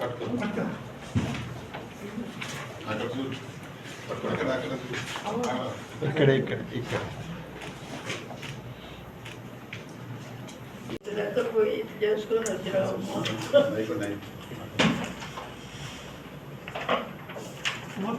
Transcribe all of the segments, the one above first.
Cut करो मत कर ना कर तू कट कर कर कर तू इकड़ इकड़ इकड़. तेरा तो कोई जस को नहीं रहा नहीं. को नहीं मत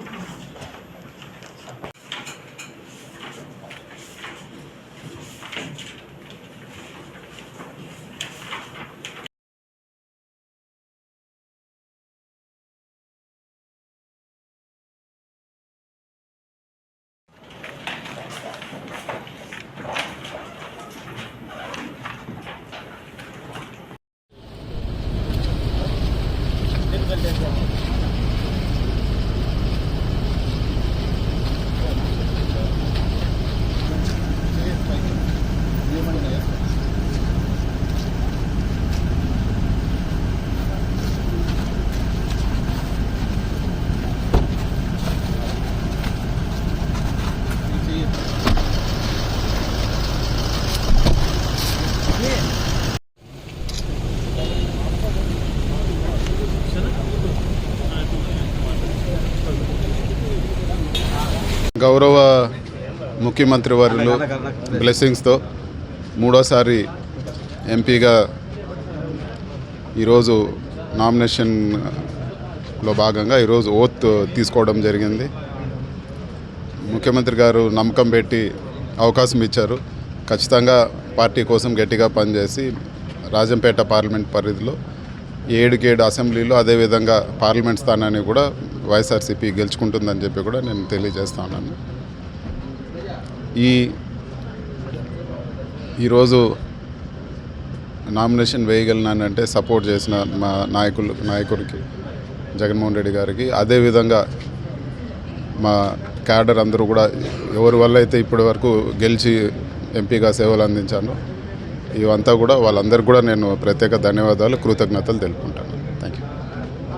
గౌరవ ముఖ్యమంత్రి వర్యులు బ్లెస్సింగ్స్తో మూడోసారి ఎంపీగా ఈరోజు నామినేషన్లో భాగంగా ఈరోజు ఓత్ తీసుకోవడం జరిగింది. ముఖ్యమంత్రి గారు నమ్మకం పెట్టి అవకాశం ఇచ్చారు. ఖచ్చితంగా పార్టీ కోసం గట్టిగా పనిచేసి రాజంపేట పార్లమెంట్ పరిధిలో ఏడుకేడు అసెంబ్లీలో అదేవిధంగా పార్లమెంట్ స్థానాన్ని కూడా వైఎస్ఆర్సీపీ గెలుచుకుంటుందని చెప్పి కూడా నేను తెలియజేస్తా ఉన్నాను. ఈ ఈరోజు నామినేషన్ వేయగలిగినానంటే సపోర్ట్ చేసిన మా నాయకులు నాయకుడికి జగన్మోహన్ రెడ్డి గారికి. అదేవిధంగా మా క్యాడర్ అందరూ కూడా ఎవరి వల్ల అయితే ఇప్పటి వరకు గెలిచి ఎంపీగా సేవలు అందించాను. ఇవంతా కూడా వాళ్ళందరికీ కూడా నేను ప్రత్యేక ధన్యవాదాలు కృతజ్ఞతలు తెలుపుకుంటాను